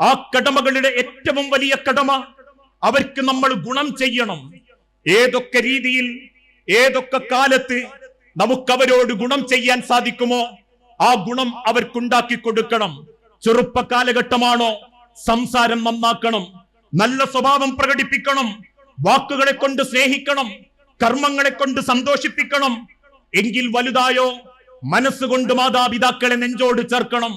ആ കടമകളുടെ ഏറ്റവും വലിയ കടമ അവർക്ക് നമ്മൾ ഗുണം ചെയ്യണം. ഏതൊക്കെ രീതിയിൽ ഏതൊക്കെ കാലത്ത് നമുക്കവരോട് ഗുണം ചെയ്യാൻ സാധിക്കുമോ ആ ഗുണം അവർക്കുണ്ടാക്കി കൊടുക്കണം. ചെറുപ്പ കാലഘട്ടമാണോ സംസാരം നന്നാക്കണം നല്ല സ്വഭാവം പ്രകടിപ്പിക്കണം വാക്കുകളെ കൊണ്ട് സ്നേഹിക്കണം കർമ്മങ്ങളെ കൊണ്ട് സന്തോഷിപ്പിക്കണം എങ്കിൽ വലുതായോ മനസ്സുകൊണ്ട് മാതാപിതാക്കളെ നെഞ്ചോട് ചേർക്കണം.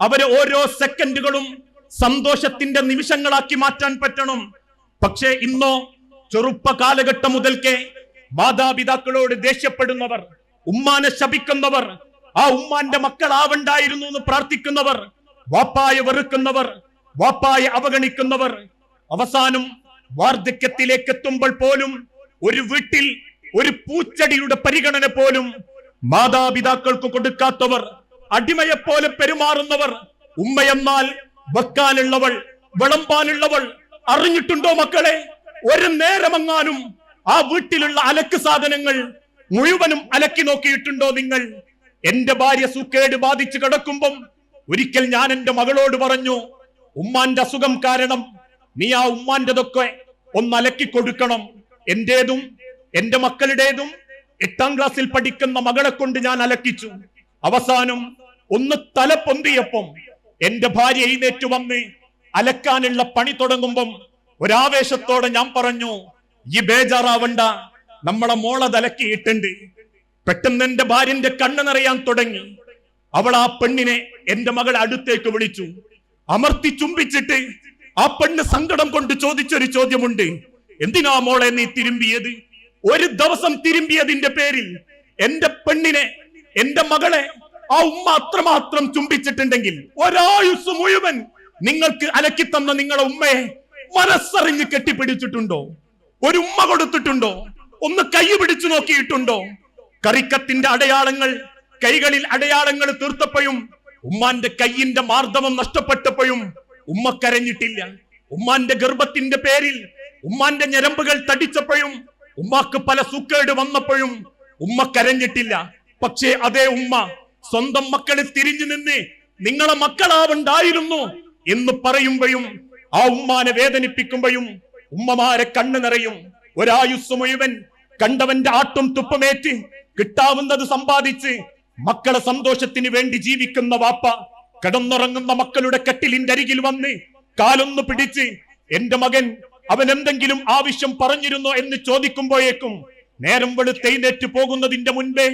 അവരെ ഓരോ സെക്കൻഡുകളും സന്തോഷത്തിന്റെ നിമിഷങ്ങളാക്കി മാറ്റാൻ പറ്റണം. പക്ഷേ ഇന്നോ ചെറുപ്പ കാലഘട്ടം മുതൽക്കേ മാതാപിതാക്കളോട് ദേഷ്യപ്പെടുന്നവർ ഉമ്മാനെ ശപിക്കുന്നവർ ആ ഉമ്മാന്റെ മക്കളാവണ്ടായിരുന്നു എന്ന് പ്രാർത്ഥിക്കുന്നവർ വാപ്പായെ വെറുക്കുന്നവർ വാപ്പായെ അവഗണിക്കുന്നവർ അവസാനം വാർദ്ധക്യത്തിലേക്ക് എത്തുമ്പോൾ പോലും ഒരു വീട്ടിൽ ഒരു പൂച്ചെടിയുടെ പരിഗണന പോലും മാതാപിതാക്കൾക്ക് കൊടുക്കാത്തവർ അടിമയെപ്പോലെ പെരുമാറുന്നവർ ഉമ്മയെന്നാൽ വെക്കാനുള്ളവൾ വിളമ്പാനുള്ളവൾ അറിഞ്ഞിട്ടുണ്ടോ മക്കളെ? ഒരു നേരമെങ്ങാനും ആ വീട്ടിലുള്ള അലക്ക് സാധനങ്ങൾ മുഴുവനും അലക്കി നോക്കിയിട്ടുണ്ടോ നിങ്ങൾ? എന്റെ ഭാര്യ സുക്കേട് ബാധിച്ചു കിടക്കുമ്പം ഒരിക്കൽ ഞാൻ എന്റെ മകളോട് പറഞ്ഞു ഉമ്മാന്റെ അസുഖം കാരണം നീ ആ ഉമ്മാന്റെതൊക്കെ ഒന്ന് അലക്കി കൊടുക്കണം. എന്റേതും എന്റെ മക്കളുടേതും എട്ടാം ക്ലാസ്സിൽ പഠിക്കുന്ന മകളെ കൊണ്ട് ഞാൻ അലക്കിച്ചു. അവസാനം ഒന്ന് തല പൊന്തിയപ്പം എന്റെ ഭാര്യ എഴുന്നേറ്റ് വന്ന് അലക്കാനുള്ള പണി തുടങ്ങുമ്പം ഒരാവേശത്തോടെ ഞാൻ പറഞ്ഞു ഈ ബേജാറാവണ്ട നമ്മളെ മോളെ തലക്കിയിട്ടുണ്ട്. പെട്ടെന്ന് എന്റെ ഭാര്യന്റെ കണ്ണ് നിറയാൻ തുടങ്ങി. അവൾ ആ പെണ്ണിനെ എന്റെ മകൾ അടുത്തേക്ക് വിളിച്ചു. അമർത്തി ചുംബിച്ചിട്ട് ആ പെണ്ണ് സങ്കടം കൊണ്ട് ചോദിച്ചൊരു ചോദ്യമുണ്ട്. എന്തിനാ മോളെ നീ തിരുമ്പിയത്? ഒരു ദിവസം തിരുമ്പിയതിന്റെ പേരിൽ എന്റെ പെണ്ണിനെ എന്റെ മകളെ ആ ഉമ്മ അത്രമാത്രം ചുംബിച്ചിട്ടുണ്ടെങ്കിൽ ഒരായുസ് മുഴുവൻ നിങ്ങൾക്ക് അലക്കി തന്ന നിങ്ങളുടെ ഉമ്മയെ മനസ്സറിഞ്ഞ് കെട്ടിപ്പിടിച്ചിട്ടുണ്ടോ? ഒരു ഉമ്മ കൊടുത്തിട്ടുണ്ടോ? ഒന്ന് കൈ പിടിച്ചു നോക്കിയിട്ടുണ്ടോ? കറിക്കത്തിന്റെ അടയാളങ്ങൾ കൈകളിൽ അടയാളങ്ങൾ തീർത്തപ്പോഴും ഉമ്മാന്റെ കൈയിന്റെ മാർദ്ദവം നഷ്ടപ്പെട്ടപ്പോഴും ഉമ്മ കരഞ്ഞിട്ടില്ല. ഉമ്മാന്റെ ഗർഭത്തിന്റെ പേരിൽ ഉമ്മാന്റെ ഞരമ്പുകൾ തടിച്ചപ്പോഴും ഉമ്മാക്ക് പല സുക്കേട് വന്നപ്പോഴും ഉമ്മ കരഞ്ഞിട്ടില്ല. പക്ഷേ അതേ ഉമ്മ സ്വന്തം മക്കളെ തിരിഞ്ഞു നിന്ന് നിങ്ങളെ മക്കളാവുണ്ടായിരുന്നു എന്ന് പറയുമ്പോഴും ആ ഉമ്മാനെ വേദനിപ്പിക്കുമ്പോഴും ഉമ്മമാരെ കണ്ണു നിറയും. ഒരായുസ് മുഴുവൻ കണ്ടവന്റെ ആട്ടും തുപ്പമേറ്റ് കിട്ടാവുന്നത് സമ്പാദിച്ച് മക്കളെ സന്തോഷത്തിന് വേണ്ടി ജീവിക്കുന്ന വാപ്പ കിടന്നുറങ്ങുന്ന മക്കളുടെ കെട്ടിലിന്റെ അരികിൽ വന്ന് കാലൊന്നു പിടിച്ച് എന്റെ മകൻ അവൻ എന്തെങ്കിലും ആവശ്യം പറഞ്ഞിരുന്നോ എന്ന് ചോദിക്കുമ്പോഴേക്കും നേരം വെളുത്തെഴുന്നേറ്റ് പോകുന്നതിന്റെ മുൻപേ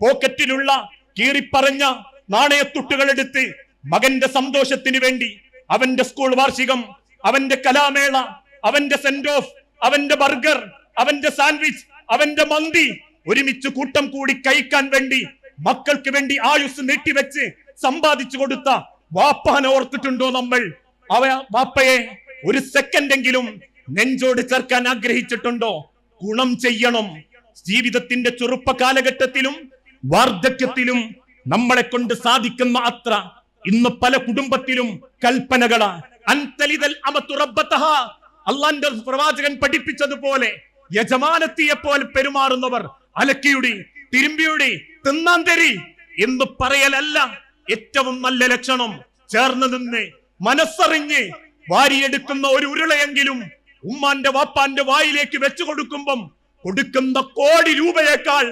പോക്കറ്റിലുള്ള കീറിപ്പറഞ്ഞ നാണയത്തുട്ടുകൾ എടുത്ത് മകന്റെ സന്തോഷത്തിന് വേണ്ടി അവന്റെ സ്കൂൾ വാർഷികം അവന്റെ കലാമേള അവന്റെ സെന്റ് ഓഫ് അവന്റെ ബർഗർ അവന്റെ സാൻഡ്വിച്ച് അവന്റെ മന്തി ഒരുമിച്ച് കൂട്ടം കൂടി കഴിക്കാൻ വേണ്ടി മക്കൾക്ക് വേണ്ടി ആയുസ് നീട്ടിവെച്ച് സമ്പാദിച്ചു കൊടുത്ത വാപ്പാനെ ഓർത്തിട്ടുണ്ടോ നമ്മൾ? അവ വാപ്പയെ ഒരു സെക്കൻഡ് എങ്കിലും നെഞ്ചോട് ചേർക്കാൻ ആഗ്രഹിച്ചിട്ടുണ്ടോ? ഗുണം ചെയ്യണം. ജീവിതത്തിന്റെ ചെറുപ്പ കാലഘട്ടത്തിലും വാർദ്ധക്യത്തിലും നമ്മളെ കൊണ്ട് സാധിക്കുന്ന അത്ര ഇന്ന് പല കുടുംബത്തിലും കൽപ്പനകളാ. പ്രവാചകൻ പഠിപ്പിച്ചതുപോലെ യജമാനത്തിയെ പോലെ പെരുമാറുന്നവർ അലക്കിയുടെ തിരുമ്പിയുടെ തിന്നാന്തരി എന്ന് പറയലല്ല. ഏറ്റവും നല്ല ലക്ഷണം ചേർന്ന് നിന്ന് മനസ്സറിഞ്ഞ് വാരിയെടുക്കുന്ന ഒരു ഉരുളയെങ്കിലും ഉമ്മാന്റെ വാപ്പാന്റെ വായിലേക്ക് വെച്ചു കൊടുക്കുമ്പം കൊടുക്കുന്ന കോടി രൂപയേക്കാൾ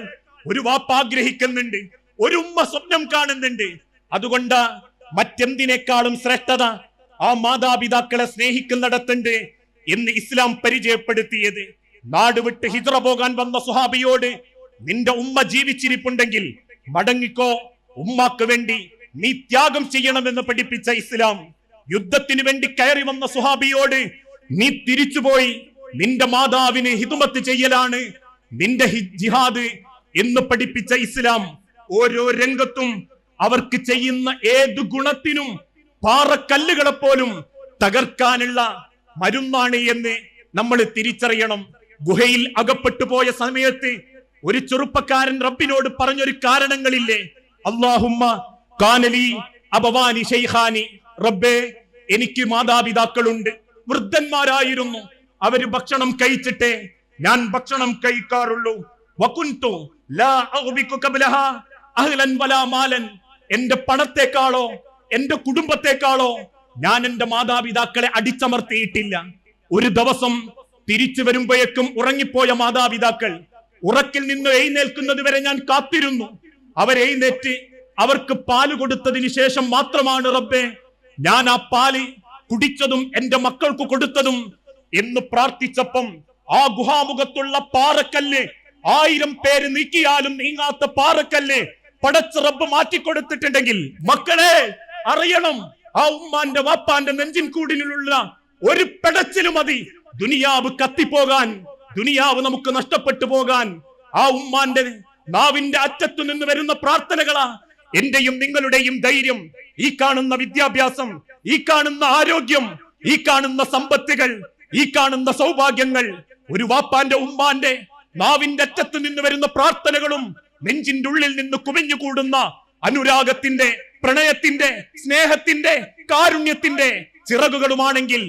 ഒരു വാപ്പ ആഗ്രഹിക്കുന്നുണ്ട് ഒരു ഉമ്മ സ്വപ്നം കാണുന്നുണ്ട്. അതുകൊണ്ട് മറ്റെന്തിനേക്കാളും ശ്രേഷ്ഠത ആ മാതാപിതാക്കളെ സ്നേഹിക്കുന്നിടത്തുണ്ട് എന്ന് ഇസ്ലാം പരിചയപ്പെടുത്തിയത്. നാട് വിട്ട് ഹിജ്റ പോകാൻ വന്ന സുഹാബിയോട് നിന്റെ ഉമ്മ ജീവിച്ചിരിപ്പുണ്ടെങ്കിൽ മടങ്ങിക്കോ ഉമ്മാക്ക് വേണ്ടി നീ ത്യാഗം ചെയ്യണമെന്ന് പഠിപ്പിച്ച ഇസ്ലാം. യുദ്ധത്തിന് വേണ്ടി കയറി വന്ന സുഹാബിയോട് നീ തിരിച്ചുപോയി നിന്റെ മാതാവിന് ഹിതുമത്ത് ചെയ്യലാണ്. നിന്റെ ജിഹാദ് എന്ന് പഠിപ്പിച്ച ഇസ്ലാം ഓരോ രംഗത്തും അവർക്ക് ചെയ്യുന്ന ഏതു ഗുണത്തിനും പാറക്കല്ലുകളെ പോലും തകർക്കാനുള്ള മരുന്നാണ് എന്ന് നമ്മൾ തിരിച്ചറിയണം. ഗുഹയിൽ അകപ്പെട്ടു പോയ സമയത്ത് ഒരു ചെറുപ്പക്കാരൻ റബ്ബിനോട് പറഞ്ഞൊരു കാരണങ്ങളില്ലേ? അള്ളാഹുമ്മ കാനലി അബവാനി ഷെയ്ഖാനി റബ്ബേ എനിക്ക് മാതാപിതാക്കളുണ്ട്. വൃദ്ധന്മാരായിരുന്നു. അവർ ഭക്ഷണം കഴിച്ചിട്ടേ ഞാൻ ഭക്ഷണം കഴിക്കാറുള്ളൂ. വകുൻതു എന്റെ പണത്തെക്കാളോ എന്റെ കുടുംബത്തെക്കാളോ ഞാൻ എന്റെ മാതാപിതാക്കളെ അടിച്ചമർത്തിയിട്ടില്ല. ഒരു ദിവസം തിരിച്ചു വരുമ്പോഴേക്കും ഉറങ്ങിപ്പോയ മാതാപിതാക്കൾ ഉറക്കിൽ നിന്ന് എഴുന്നേൽക്കുന്നത് വരെ ഞാൻ കാത്തിരുന്നു. അവരെഴുന്നേറ്റ് അവർക്ക് പാൽ കൊടുത്തതിന് ശേഷം മാത്രമാണ് റബ്ബെ ഞാൻ ആ പാൽ കുടിച്ചതും എന്റെ മക്കൾക്ക് കൊടുത്തതും എന്ന് പ്രാർത്ഥിച്ചപ്പം ആ ഗുഹാമുഖത്തുള്ള പാറക്കല്ല് ആയിരം പേര് നീക്കിയാലും നീങ്ങാത്ത പാറക്കല്ലേ പടച്ച് റബ്ബ് മാറ്റിക്കൊടുത്തിട്ടുണ്ടെങ്കിൽ മക്കളെ അറിയണം ആ ഉമ്മാന്റെ വാപ്പാന്റെ നെഞ്ചിൻ കൂടിനുള്ള ഒരു പെടച്ചിലും മതി. ദുനിയാവ് കത്തിപ്പോകാൻ ദുനിയാവ് നമുക്ക് നഷ്ടപ്പെട്ടു പോകാൻ. ആ ഉമ്മാന്റെ നാവിന്റെ അറ്റത്തു നിന്ന് വരുന്ന പ്രാർത്ഥനകളാ എന്റെയും നിങ്ങളുടെയും ധൈര്യം. ഈ കാണുന്ന വിദ്യാഭ്യാസം ഈ കാണുന്ന ആരോഗ്യം ഈ കാണുന്ന സമ്പത്തുകൾ ഈ കാണുന്ന സൗഭാഗ്യങ്ങൾ ഒരു വാപ്പാന്റെ ഉമ്മാന്റെ നാവിന്റെ അറ്റത്ത് നിന്ന് വരുന്ന പ്രാർത്ഥനകളും നെഞ്ചിന്റെ ഉള്ളിൽ നിന്ന് കുമിഞ്ഞുകൂടുന്ന അനുരാഗത്തിന്റെ പ്രണയത്തിന്റെ സ്നേഹത്തിന്റെ കാരുണ്യത്തിന്റെ ചിറകുകളുമാണെങ്കിൽ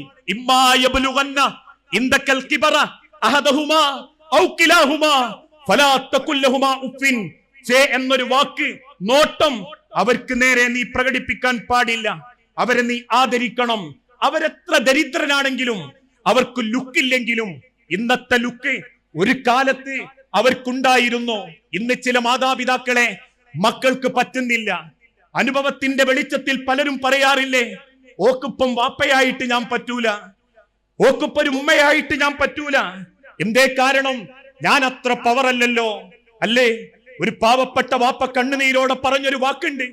എന്നൊരു വാക്ക് നോട്ടം അവർക്ക് നേരെ നീ പ്രകടിപ്പിക്കാൻ പാടില്ല. അവരെ നീ ആദരിക്കണം. അവരെത്ര ദരിദ്രനാണെങ്കിലും അവർക്ക് ലുക്കില്ലെങ്കിലും ഇന്നത്തെ ലുക്ക് ഒരു കാലത്ത് അവർക്കുണ്ടായിരുന്നു. ഇന്ന് ചില മാതാപിതാക്കളെ മക്കൾക്ക് പറ്റുന്നില്ല. അനുഭവത്തിന്റെ വെളിച്ചത്തിൽ പലരും പറയാറില്ലേ ഓക്കുപ്പം വാപ്പയായിട്ട് ഞാൻ പറ്റൂല. ഓക്കിപ്പൊരു ഉമ്മയായിട്ട് ഞാൻ പറ്റൂല. എന്തേ കാരണം? ഞാൻ അത്ര പവറല്ലല്ലോ അല്ലേ? ഒരു പാവപ്പെട്ട വാപ്പ കണ്ണുനീരോടെ പറഞ്ഞൊരു വാക്കുണ്ട്.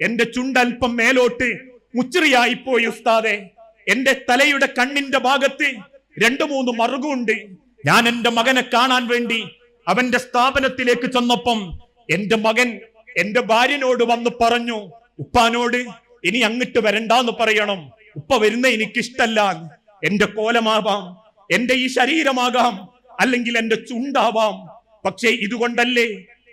എന്റെ ചുണ്ടൽപ്പം മേലോട്ട് മുച്ചിറിയായിപ്പോയി ഉസ്താദെ. എന്റെ തലയുടെ കണ്ണിന്റെ ഭാഗത്ത് രണ്ടു മൂന്ന് മറുകുണ്ട്. ഞാൻ എന്റെ മകനെ കാണാൻ വേണ്ടി അവന്റെ സ്ഥാപനത്തിലേക്ക് ചെന്നപ്പം എന്റെ മകൻ എന്റെ ഭാര്യനോട് വന്ന് പറഞ്ഞു ഉപ്പാനോട് ഇനി അങ്ങോട്ട് വരണ്ടെന്ന് പറയണം. ഉപ്പ വരുന്ന എനിക്കിഷ്ടല്ല. എന്റെ കോലമാവാം എന്റെ ഈ ശരീരമാകാം അല്ലെങ്കിൽ എന്റെ ചുണ്ടാവാം. പക്ഷേ ഇതുകൊണ്ടല്ലേ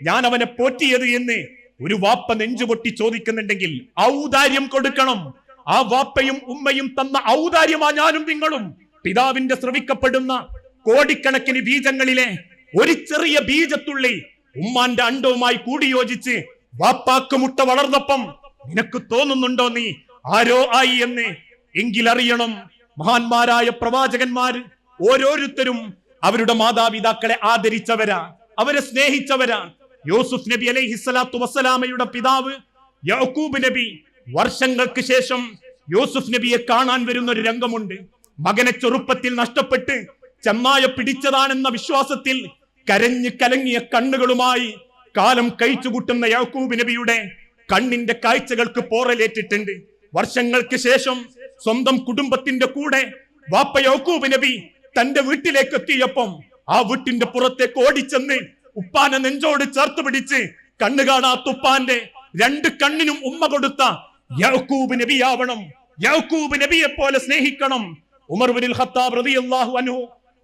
ഞാൻ അവനെ പോറ്റിയത് എന്ന് ഒരു വാപ്പ നെഞ്ചുപൊട്ടി ചോദിക്കുന്നുണ്ടെങ്കിൽ ഔദാര്യം കൊടുക്കണം. ആ വാപ്പയും ഉമ്മയും തന്ന ഔദാര്യമാ ഞാനും നിങ്ങളും. പിതാവിന്റെ ശ്രവിക്കപ്പെടുന്ന കോടിക്കണക്കിന് ബീജങ്ങളിലെ ഒരു ചെറിയ ബീജത്തുള്ളി ഉമ്മാന്റെ അണ്ടവുമായി കൂടിയോജിച്ച് വാപ്പാക്ക് മുട്ട വളർന്നപ്പം നിനക്ക് തോന്നുന്നുണ്ടോ നീ? ആരോ ആയി എന്ന് എങ്കിലറിയണം. മഹാന്മാരായ പ്രവാചകന്മാർ ഓരോരുത്തരും അവരുടെ മാതാപിതാക്കളെ ആദരിച്ചവരാ അവരെ സ്നേഹിച്ചവരാ. യൂസുഫ് നബി അലൈഹി സ്വലാത്തു വസ്സലാമയുടെ പിതാവ് യഹൂബ് നബി വർഷങ്ങൾക്ക് ശേഷം യൂസുഫ് നബിയെ കാണാൻ വരുന്ന ഒരു രംഗമുണ്ട്. മകനെ ചെറുപ്പത്തിൽ നഷ്ടപ്പെട്ട് ചെമ്മായ പിടിച്ചതാണെന്ന വിശ്വാസത്തിൽ കരഞ്ഞു കലങ്ങിയ കണ്ണുകളുമായി കാലം കഴിച്ചുകൂട്ടുന്ന യാക്കൂബ് നബിയുടെ കണ്ണിന്റെ കാഴ്ചകൾക്ക് പോറലേറ്റിട്ടുണ്ട്. വർഷങ്ങൾക്ക് ശേഷം സ്വന്തം കുടുംബത്തിന്റെ കൂടെ വാപ്പ യാക്കൂബ് നബി തന്റെ വീട്ടിലേക്ക് എത്തിയപ്പം ആ വീട്ടിന്റെ പുറത്തേക്ക് ഓടിച്ചെന്ന് ഉപ്പാനെ നെഞ്ചോട് ചേർത്ത് പിടിച്ച് കണ്ണു കാണാത്ത ഉപ്പാന്റെ രണ്ട് കണ്ണിനും ഉമ്മ കൊടുത്ത യാക്കൂബ് നബിയാവണം. യാക്കൂബ് നബിയെ പോലെ സ്നേഹിക്കണം. ഉമർ ബിൻ ഖത്താബ് റളിയല്ലാഹു അൻഹു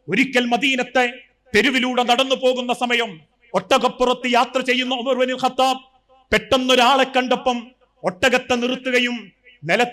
ഒരിക്കൽ മദീനത്തെ തെരുവിലൂടെ നടന്നു പോകുന്ന സമയം ഒട്ടകപ്പുറത്ത് യാത്ര ചെയ്യുന്ന ഖത്താബ് പെട്ടെന്നൊരാളെ കണ്ടപ്പം ഒട്ടകത്തെ നിർത്തുകയും നില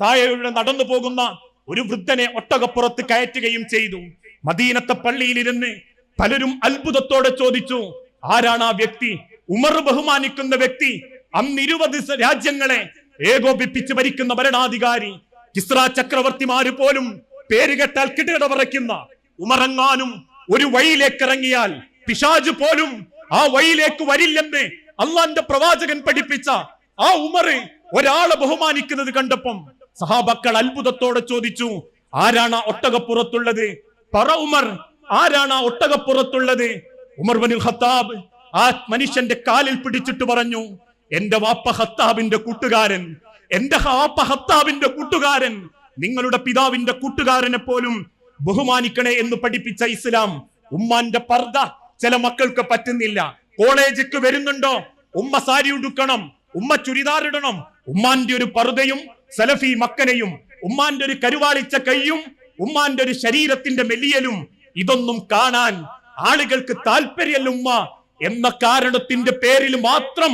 താഴെയുള്ള നടന്നു പോകുന്ന ഒരു വൃദ്ധനെ ഒട്ടകപ്പുറത്ത് കയറ്റുകയും ചെയ്തു. മദീനത്തെ പള്ളിയിലിരുന്ന് പലരും അത്ഭുതത്തോടെ ചോദിച്ചു ആരാണ് ആ വ്യക്തി? ഉമർ ബഹുമാനിക്കുന്ന വ്യക്തി? അന്ന് ഇരുപത് സ- രാജ്യങ്ങളെ ഏകോപിപ്പിച്ച് ഭരിക്കുന്ന ഭരണാധികാരി കിസ്ര ചക്രവർത്തിമാര് പോലും പേര് കേട്ടാൽ കിടകിട പറയ്ക്കുന്ന ഉമറങ്ങാനും ഒരു വഴിയിലേക്ക് ഇറങ്ങിയാൽ പിശാജ് പോലും ആ വഴിയിലേക്ക് വരില്ലെന്ന് അള്ളാന്റെ പ്രവാചകൻ പഠിപ്പിച്ച ആ ഉമറ് ഒരാളെ ബഹുമാനിക്കുന്നത് കണ്ടപ്പം സഹാബക്കൾ അത്ഭുതത്തോടെ ചോദിച്ചു ആരാണ് ആ ഒട്ടകപ്പുറത്തുള്ളത്? പറ ഉമർ ആരാണ് ആ ഒട്ടകപ്പുറത്തുള്ളത്? ഉമർ ബനുൽ ഖത്താബ് ആ മനുഷ്യന്റെ കാലിൽ പിടിച്ചിട്ട് പറഞ്ഞു എന്റെ വാപ്പ ഹത്താബിന്റെ കൂട്ടുകാരൻ എന്റെ വാപ്പ ഹത്താബിന്റെ കൂട്ടുകാരൻ നിങ്ങളുടെ പിതാവിന്റെ കൂട്ടുകാരനെ പോലും ബഹുമാനിക്കണേ എന്ന് പഠിപ്പിച്ച ഇസ്ലാം ഉമ്മാന്റെ പർദ ചില മക്കൾക്ക് പറ്റുന്നില്ല. കോളേജിക്ക് വരുന്നുണ്ടോ? ഉമ്മ സാരി ഉടുക്കണം ഉമ്മ ചുരിദാർ ഇടണം. ഉമ്മാന്റെ ഒരു പർദയും സലഫി മക്കനെയും ഉമ്മാന്റെ ഒരു കരുവാളിച്ച കൈയും ഉമ്മാന്റെ ഒരു ശരീരത്തിന്റെ മെല്ലിയലും ഇതൊന്നും കാണാൻ ആളുകൾക്ക് താല്പര്യമല്ല ഉമ്മ. എന്ന കാരണത്തിന്റെ പേരിൽ മാത്രം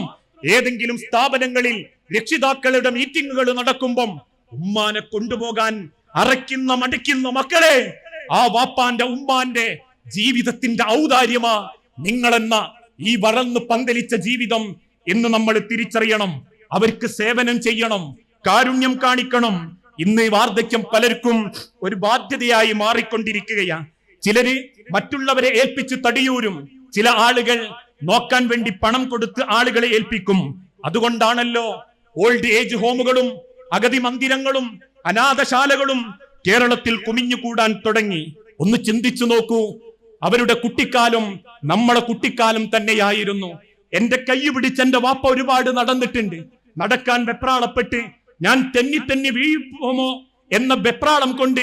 ഏതെങ്കിലും സ്ഥാപനങ്ങളിൽ രക്ഷിതാക്കളുടെ മീറ്റിങ്ങുകൾ നടക്കുമ്പം ഉമ്മാനെ കൊണ്ടുപോകാൻ അറയ്ക്കുന്ന മടിക്കുന്ന മക്കളെ ആ വാപ്പാന്റെ ഉമ്മാന്റെ ജീവിതത്തിന്റെ ഔദാര്യമാ നിങ്ങളെന്ന ഈ വളർന്ന് പന്തലിച്ച ജീവിതം എന്ന് നമ്മൾ തിരിച്ചറിയണം. അവർക്ക് സേവനം ചെയ്യണം കാരുണ്യം കാണിക്കണം. ഇന്ന് വാർദ്ധക്യം പലർക്കും ഒരു ബാധ്യതയായി മാറിക്കൊണ്ടിരിക്കുകയാണ് ചിലര് മറ്റുള്ളവരെ ഏൽപ്പിച്ച് തടിയൂരും. ചില ആളുകൾ നോക്കാൻ വേണ്ടി പണം കൊടുത്ത് ആളുകളെ ഏൽപ്പിക്കും. അതുകൊണ്ടാണല്ലോ ഓൾഡ് ഏജ് ഹോമുകളും അഗതി മന്ദിരങ്ങളും അനാഥശാലകളും കേരളത്തിൽ കുമിഞ്ഞുകൂടാൻ തുടങ്ങി. ഒന്ന് ചിന്തിച്ചു നോക്കൂ. അവരുടെ കുട്ടിക്കാലം നമ്മളെ കുട്ടിക്കാലം തന്നെയായിരുന്നു. എന്റെ കൈ പിടിച്ച് എന്റെ വാപ്പ ഒരുപാട് നടന്നിട്ടുണ്ട്. നടക്കാൻ വെപ്രാളപ്പെട്ട് ഞാൻ തെന്നി തെന്നി വീഴുമോ എന്ന വെപ്രാളം കൊണ്ട്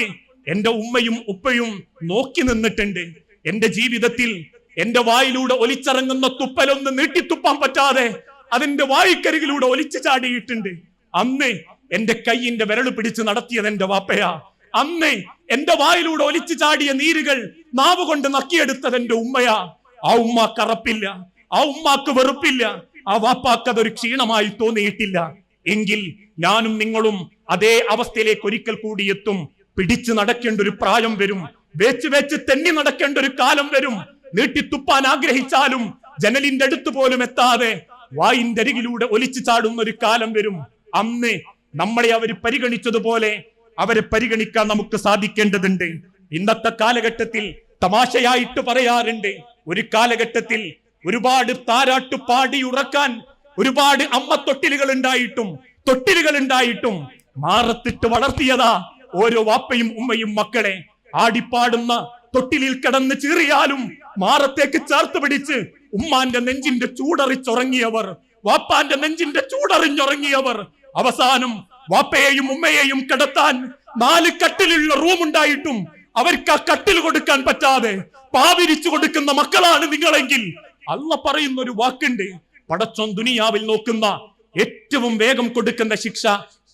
എന്റെ ഉമ്മയും ഉപ്പയും നോക്കി നിന്നിട്ടുണ്ട്. എന്റെ ജീവിതത്തിൽ എന്റെ വായിലൂടെ ഒലിച്ചിറങ്ങുന്ന തുപ്പലൊന്ന് നീട്ടിത്തുപ്പാൻ പറ്റാതെ അതിന്റെ വായിക്കരികിലൂടെ ഒലിച്ചു ചാടിയിട്ടുണ്ട്. അന്ന് എന്റെ കൈയിന്റെ വിരൽ പിടിച്ച് നടത്തിയത് എന്റെ വാപ്പയാ. അന്ന് എന്റെ വായിലൂടെ ഒലിച്ചു ചാടിയ നീരുകൾ നാവ് കൊണ്ട് നക്കിയെടുത്തത് എന്റെ ഉമ്മയാ. ആ ഉമ്മ കറപ്പില്ല. ആ ഉമ്മാക്ക് വെറുപ്പില്ല. ആ വാപ്പാക്ക് അതൊരു ക്ഷീണമായി തോന്നിയിട്ടില്ല. എങ്കിൽ ഞാനും നിങ്ങളും അതേ അവസ്ഥയിലേക്ക് ഒരിക്കൽ കൂടി എത്തും. പിടിച്ചു നടക്കേണ്ട ഒരു പ്രായം വരും. വേച്ച് വേച്ച് തെന്നി നടക്കേണ്ട ഒരു കാലം വരും. നീട്ടിത്തുപ്പാൻ ആഗ്രഹിച്ചാലും ജനലിന്റെ അടുത്ത് പോലും എത്താതെ വായിന്റെ അരികിലൂടെ ഒലിച്ചു ചാടുന്ന ഒരു കാലം വരും. അന്ന് നമ്മളെ അവർ പരിഗണിച്ചതുപോലെ അവരെ പരിഗണിക്കാൻ നമുക്ക് സാധിക്കേണ്ടതുണ്ട്. ഇന്നത്തെ കാലഘട്ടത്തിൽ തമാശയായിട്ട് പറയാറുണ്ട്. ഒരു കാലഘട്ടത്തിൽ ഒരുപാട് താരാട്ട് പാടി ഉറക്കാൻ ഒരുപാട് അമ്മ തൊട്ടിലുകൾ ഉണ്ടായിട്ടും തൊട്ടിലുകൾ ഉണ്ടായിട്ടും മാറത്തിട്ട് വളർത്തിയതാ ഓരോ വാപ്പയും ഉമ്മയും മക്കളെ. ആടിപ്പാടുന്ന തൊട്ടിലിൽ കിടന്ന് ചീറിയാലും മാറത്തേക്ക് ചേർത്ത് പിടിച്ച് ഉമ്മാന്റെ നെഞ്ചിന്റെ ചൂടറിച്ചുറങ്ങിയവർ വാപ്പാന്റെ നെഞ്ചിന്റെ ചൂടറിഞ്ഞുറങ്ങിയവർ അവസാനം വാപ്പയെയും ഉമ്മയെയും കിടത്താൻ നാല് കട്ടിലുള്ള റൂം ഉണ്ടായിട്ടും അവർക്ക് ആ കട്ടിൽ കൊടുക്കാൻ പറ്റാതെ പാവിരിച്ചു കൊടുക്കുന്ന മക്കളാണ് നിങ്ങളെങ്കിൽ അല്ല പറയുന്ന ഒരു വാക്കുണ്ട്. പടച്ചോൻ ദുനിയാവിൽ നോക്കുന്ന ഏറ്റവും വേഗം കൊടുക്കുന്ന ശിക്ഷ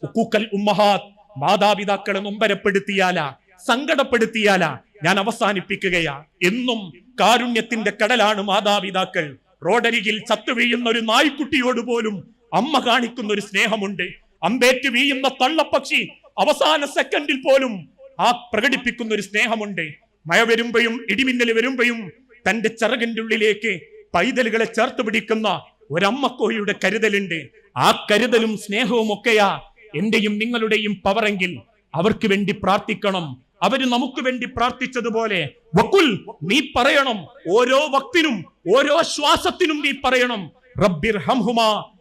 ഉക്കൂക്കൽ ഉമ്മഹാത്ത്. മാതാപിതാക്കളെ നൊമ്പരപ്പെടുത്തിയാല സങ്കടപ്പെടുത്തിയാല ഞാൻ അവസാനിപ്പിക്കുകയാ. എന്നും കാരുണ്യത്തിന്റെ കടലാണ് മാതാപിതാക്കൾ. റോഡരികിൽ ചത്തു വീഴുന്ന ഒരു നായ്ക്കുട്ടിയോട് പോലും അമ്മ കാണിക്കുന്ന ഒരു സ്നേഹമുണ്ട്. അമ്പേറ്റ് വീയുന്ന തള്ളപ്പക്ഷി അവസാന സെക്കൻഡിൽ പോലും ആ പ്രകടിപ്പിക്കുന്ന ഒരു സ്നേഹമുണ്ട്. മഴ വരുമ്പോഴും ഇടിമിന്നൽ വരുമ്പോഴും തന്റെ ചിറകിന്റെ ഉള്ളിലേക്ക് പൈതലുകളെ ചേർത്ത് പിടിക്കുന്ന ഒരമ്മക്കോഴിയുടെ കരുതലുണ്ട്. ആ കരുതലും സ്നേഹവും ഒക്കെയാ എന്റെയും നിങ്ങളുടെയും പവറെങ്കിൽ അവർക്ക് വേണ്ടി പ്രാർത്ഥിക്കണം. അവർ നമുക്ക് വേണ്ടി പ്രാർത്ഥിച്ചതുപോലെ വക്കുൽ നീ പറയണം. ഓരോ വക്തിനും ഓരോ ശ്വാസത്തിനും നീ പറയണം. റബ്ബിർ ഹംഹുമാ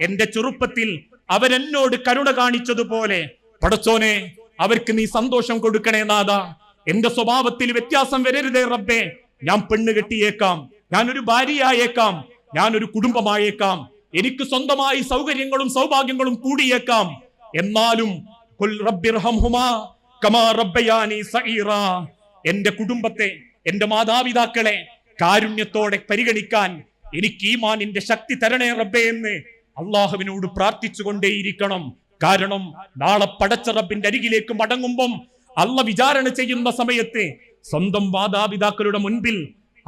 എന്റെ ചെറുപ്പത്തിൽ അവരെന്നോട് കരുണ കാണിച്ചതുപോലെ. പടച്ചോനെ അവർക്ക് നീ സന്തോഷം കൊടുക്കണേ നാഥ. എന്റെ സ്വഭാവത്തിൽ വ്യത്യാസം വരരുതേ റബ്ബേ. ഞാൻ പെണ്ണ് കെട്ടിയേക്കാം. ഞാൻ ഒരു ഭാര്യയായേക്കാം. ഞാൻ ഒരു കുടുംബമായേക്കാം. എനിക്ക് സ്വന്തമായി സൗകര്യങ്ങളും സൗഭാഗ്യങ്ങളും കൂടിയേക്കാം. എന്നാലും. എന്റെ കുടുംബത്തെ എന്റെ മാതാപിതാക്കളെ കാരുണ്യത്തോടെ പരിഗണിക്കാൻ എനിക്ക് ഈമാനിന്റെ ശക്തി തരണേ റബ്ബേ എന്ന് അള്ളാഹുവിനോട് പ്രാർത്ഥിച്ചുകൊണ്ടേയിരിക്കണം. കാരണം നാളെ പടച്ച റബ്ബിന്റെ അരികിലേക്ക് മടങ്ങുമ്പം അള്ള വിചാരണ ചെയ്യുന്ന സമയത്ത് സ്വന്തം മാതാപിതാക്കളുടെ മുൻപിൽ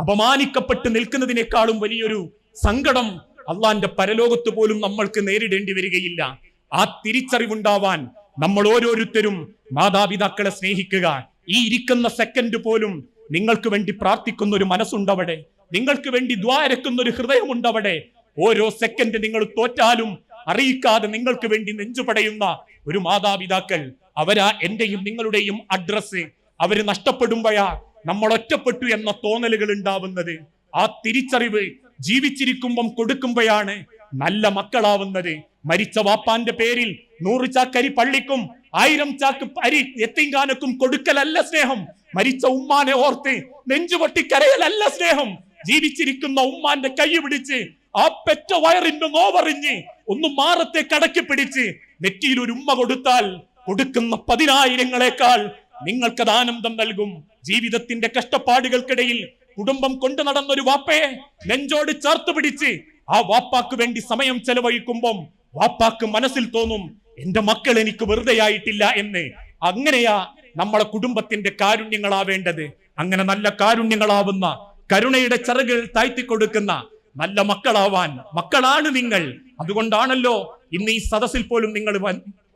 അപമാനിക്കപ്പെട്ട് നിൽക്കുന്നതിനേക്കാളും വലിയൊരു സങ്കടം അള്ളാന്റെ പരലോകത്ത് പോലും നമ്മൾക്ക് നേരിടേണ്ടി വരികയില്ല. ആ തിരിച്ചറിവുണ്ടാവാൻ നമ്മൾ ഓരോരുത്തരും മാതാപിതാക്കളെ സ്നേഹിക്കുക. ഈ ഇരിക്കുന്ന സെക്കൻഡ് പോലും നിങ്ങൾക്ക് വേണ്ടി പ്രാർത്ഥിക്കുന്ന ഒരു മനസ്സുണ്ടവിടെ. നിങ്ങൾക്ക് വേണ്ടി ദ്വാരക്കുന്ന ഒരു ഹൃദയമുണ്ടവിടെ. ഓരോ സെക്കൻഡ് നിങ്ങൾ തോറ്റാലും അറിയിക്കാതെ നിങ്ങൾക്ക് വേണ്ടി നെഞ്ചുപടയുന്ന ഒരു മാതാപിതാക്കൾ. അവരാ എന്റെയും നിങ്ങളുടെയും അഡ്രസ്സ് അവർ നഷ്ടപ്പെടുമ്പോഴാ നമ്മൾ ഒറ്റപ്പെട്ടു എന്ന തോന്നലുകൾ ഉണ്ടാവുന്നത്. ആ തിരിച്ചറിവ് ജീവിച്ചിരിക്കുമ്പം കൊടുക്കുമ്പോഴാണ് നല്ല മക്കളാവുന്നത്. മരിച്ച വാപ്പാന്റെ പേരിൽ നൂറ് ചാക്കരി പള്ളിക്കും ആയിരം ചാക്ക് അരി എത്തിങ്കാനക്കും കൊടുക്കലല്ല സ്നേഹം. മരിച്ച ഉമ്മാനെ ഓർത്ത് നെഞ്ചുപൊട്ടിക്കരയലല്ല സ്നേഹം. ജീവിച്ചിരിക്കുന്ന ഉമ്മാന്റെ കൈ പിടിച്ച് ആ പെറ്റ വയറിന്റെ നോവറിഞ്ഞ് ഒന്ന് മാറത്തെ കടക്കി പിടിച്ച് നെറ്റിയിൽ ഒരു ഉമ്മ കൊടുത്താൽ കൊടുക്കുന്ന പതിനായിരങ്ങളെക്കാൾ നിങ്ങൾക്കത് ആനന്ദം നൽകും. ജീവിതത്തിന്റെ കഷ്ടപ്പാടുകൾക്കിടയിൽ കുടുംബം കൊണ്ടു നടന്നൊരു വാപ്പയെ നെഞ്ചോട് ചേർത്ത് പിടിച്ച് ആ വാപ്പാക്ക് വേണ്ടി സമയം ചെലവഴിക്കുമ്പം വാപ്പാക്ക് മനസ്സിൽ തോന്നും എന്റെ മക്കൾ എനിക്ക് വെറുതെയായിട്ടില്ല എന്ന്. അങ്ങനെയാ നമ്മളെ കുടുംബത്തിന്റെ കാരുണ്യങ്ങളാവേണ്ടത്. അങ്ങനെ നല്ല കാരുണ്യങ്ങളാവുന്ന കരുണയുടെ ചിറകിൽ താഴ്ത്തി കൊടുക്കുന്ന നല്ല മക്കളാവാൻ മക്കളാണ് നിങ്ങൾ. അതുകൊണ്ടാണല്ലോ ഇന്ന് ഈ സദസ്സിൽ പോലും നിങ്ങൾ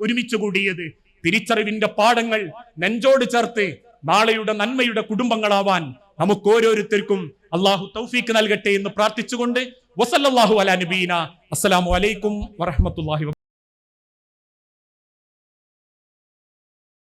ഒരുമിച്ച് കൂടിയത്. തിരിച്ചറിവിന്റെ പാഠങ്ങൾ നെഞ്ചോട് ചേർത്ത് നാളെയുടെ നന്മയുടെ കുടുംബങ്ങളാവാൻ നമുക്ക് ഓരോരുത്തർക്കും അള്ളാഹു തൗഫീക്ക് നൽകട്ടെ എന്ന് പ്രാർത്ഥിച്ചുകൊണ്ട് വസല്ലല്ലാഹു അലാ നബീന. അസ്സലാമു അലൈക്കും വറഹ്മത്തുള്ളാഹി വ